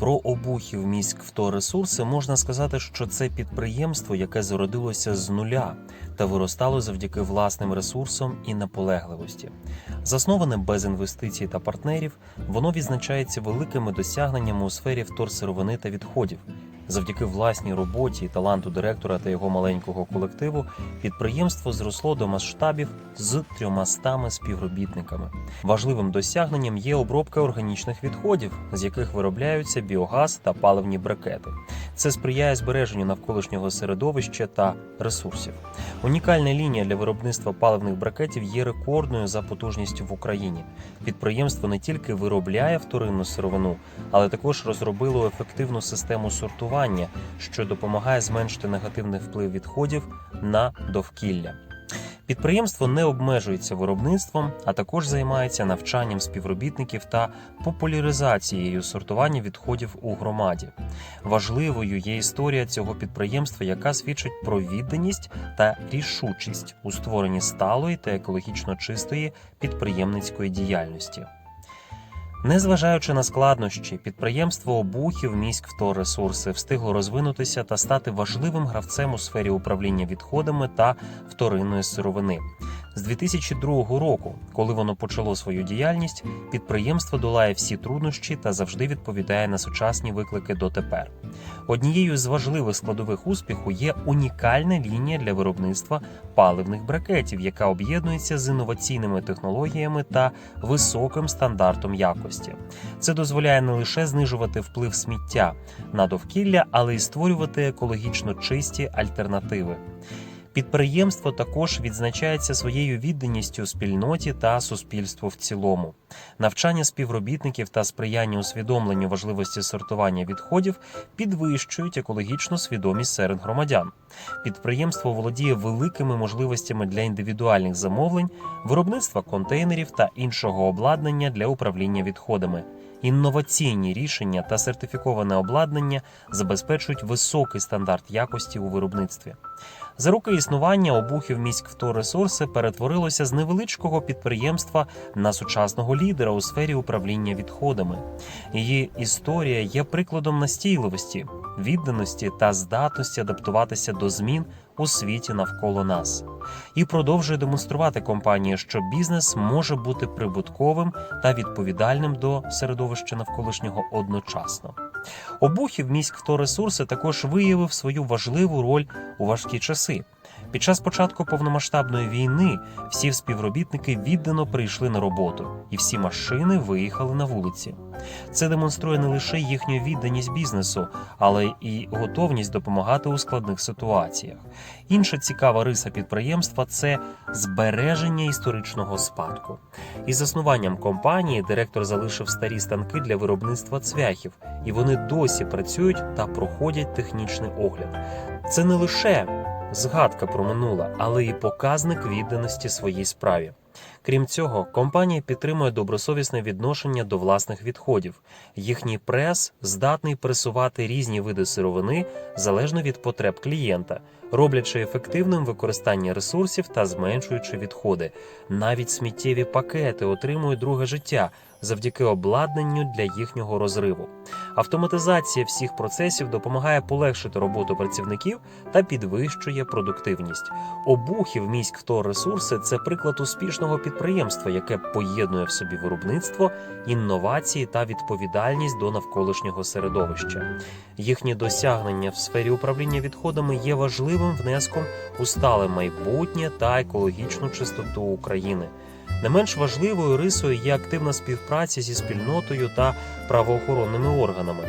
Про обухів міськ «Вторресурси» можна сказати, що це підприємство, яке зародилося з нуля та виростало завдяки власним ресурсам і наполегливості. Засноване без інвестицій та партнерів, воно відзначається великими досягненнями у сфері вторсировини та відходів. Завдяки власній роботі і таланту директора та його маленького колективу підприємство зросло до масштабів з 300 співробітниками. Важливим досягненням є обробка органічних відходів, з яких виробляються біогаз та паливні брикети. Це сприяє збереженню навколишнього середовища та ресурсів. Унікальна лінія для виробництва паливних брикетів є рекордною за потужністю в Україні. Підприємство не тільки виробляє вторинну сировину, але також розробило ефективну систему сортування, що допомагає зменшити негативний вплив відходів на довкілля. Підприємство не обмежується виробництвом, а також займається навчанням співробітників та популяризацією сортування відходів у громаді. Важливою є історія цього підприємства, яка свідчить про відданість та рішучість у створенні сталої та екологічно чистої підприємницької діяльності. Незважаючи на складнощі, підприємство обухів міськ ресурси встигло розвинутися та стати важливим гравцем у сфері управління відходами та вторинної сировини. З 2002 року, коли воно почало свою діяльність, підприємство долає всі труднощі та завжди відповідає на сучасні виклики дотепер. Однією з важливих складових успіху є унікальна лінія для виробництва паливних брикетів, яка об'єднується з інноваційними технологіями та високим стандартом якості. Це дозволяє не лише знижувати вплив сміття на довкілля, але й створювати екологічно чисті альтернативи. Підприємство також відзначається своєю відданістю спільноті та суспільству в цілому. Навчання співробітників та сприяння усвідомленню важливості сортування відходів підвищують екологічну свідомість серед громадян. Підприємство володіє великими можливостями для індивідуальних замовлень, виробництва контейнерів та іншого обладнання для управління відходами. Інноваційні рішення та сертифіковане обладнання забезпечують високий стандарт якості у виробництві. За роки існування обухів міськ «Вторресурси» перетворилося з невеличкого підприємства на сучасного лідера у сфері управління відходами. Її історія є прикладом настійливості, відданості та здатності адаптуватися до змін у світі навколо нас. І продовжує демонструвати компанії, що бізнес може бути прибутковим та відповідальним до середовища навколишнього одночасно. Обухів міськ «Вторресурси» також виявив свою важливу роль у важкі часи. Під час початку повномасштабної війни всі співробітники віддано прийшли на роботу, і всі машини виїхали на вулиці. Це демонструє не лише їхню відданість бізнесу, але і готовність допомагати у складних ситуаціях. Інша цікава риса підприємства це збереження історичного спадку. Із заснуванням компанії директор залишив старі станки для виробництва цвяхів, і вони досі працюють та проходять технічний огляд. Це не лише згадка про минуле, але і показник відданості своїй справі. Крім цього, компанія підтримує добросовісне відношення до власних відходів. Їхній прес здатний пресувати різні види сировини залежно від потреб клієнта, роблячи ефективним використання ресурсів та зменшуючи відходи. Навіть сміттєві пакети отримують друге життя завдяки обладнанню для їхнього розриву. Автоматизація всіх процесів допомагає полегшити роботу працівників та підвищує продуктивність. Обухів міськ «Вторресурси» – це приклад успішного підприємства, яке поєднує в собі виробництво, інновації та відповідальність до навколишнього середовища. Їхні досягнення в сфері управління відходами є важливим внеском у стале майбутнє та екологічну чистоту України. Не менш важливою рисою є активна співпраця зі спільнотою та правоохоронними органами.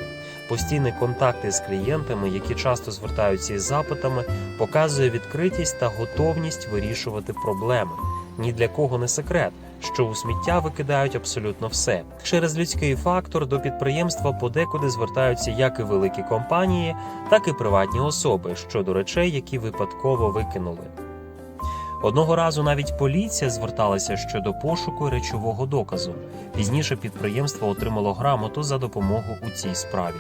Постійні контакти з клієнтами, які часто звертаються із запитами, показує відкритість та готовність вирішувати проблеми. Ні для кого не секрет, що у сміття викидають абсолютно все. Через людський фактор до підприємства подекуди звертаються як і великі компанії, так і приватні особи щодо речей, які випадково викинули. Одного разу навіть поліція зверталася щодо пошуку речового доказу. Пізніше підприємство отримало грамоту за допомогу у цій справі.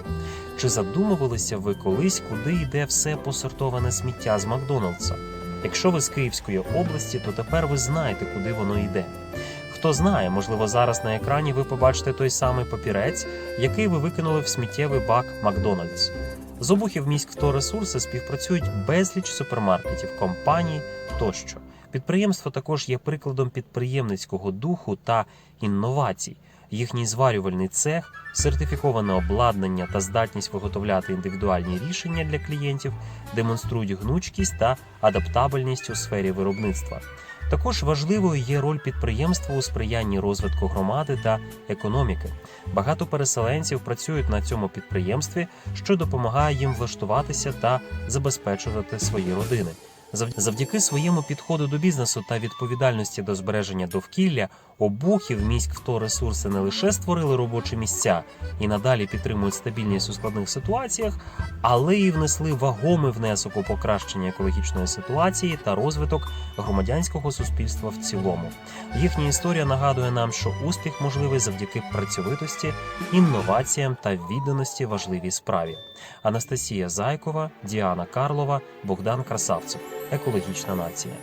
Чи задумувалися ви колись, куди йде все посортоване сміття з Макдоналдса? Якщо ви з Київської області, то тепер ви знаєте, куди воно йде. Хто знає, можливо, зараз на екрані ви побачите той самий папірець, який ви викинули в сміттєвий бак Макдональдс. З обухів міськ «Вторресурси» співпрацюють безліч супермаркетів, компаній тощо. Підприємство також є прикладом підприємницького духу та інновацій. Їхній зварювальний цех, сертифіковане обладнання та здатність виготовляти індивідуальні рішення для клієнтів демонструють гнучкість та адаптабельність у сфері виробництва. Також важливою є роль підприємства у сприянні розвитку громади та економіки. Багато переселенців працюють на цьому підприємстві, що допомагає їм влаштуватися та забезпечувати свої родини. Зав- Завдяки своєму підходу до бізнесу та відповідальності до збереження довкілля, обухів міськ «Вторресурси» не лише створили робочі місця і надалі підтримують стабільність у складних ситуаціях, але й внесли вагомий внесок у покращення екологічної ситуації та розвиток громадянського суспільства в цілому. Їхня історія нагадує нам, що успіх можливий завдяки працьовитості, інноваціям та відданості важливій справі. Анастасія Зайкова, Діана Карлова, Богдан Красавцев. Екологічна нація.